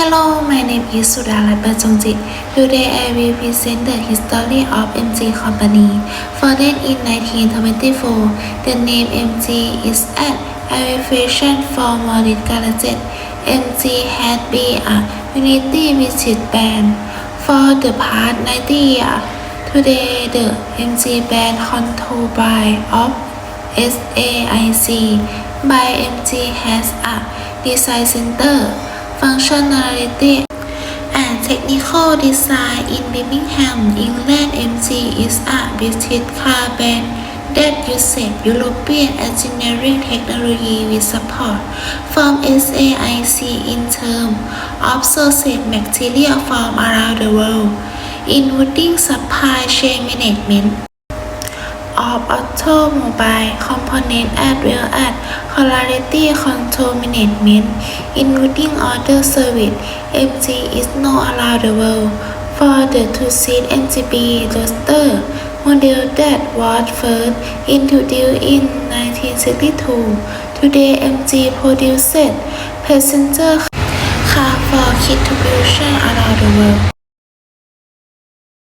Hello, my name is Sudharat Bajongjit. Today I will present the history of MG Company. Founded in 1924, the name MG is an abbreviation for Maurice Garaget. MG had been a unity visit band for the past 90 years. Today, the MG band controlled by of SAIC by MG has a design center, functionality and technical design in Birmingham, England. MG is a British car brand that uses European engineering technology with support from SAIC in terms of sourcing material from around the world, including supply chain management of automobile components as well as quality control management, including order service. MG is around the world for the two-seat MGB Roadster model that was first introduced in 1962. Today, MG produces passenger cars for distribution around the world.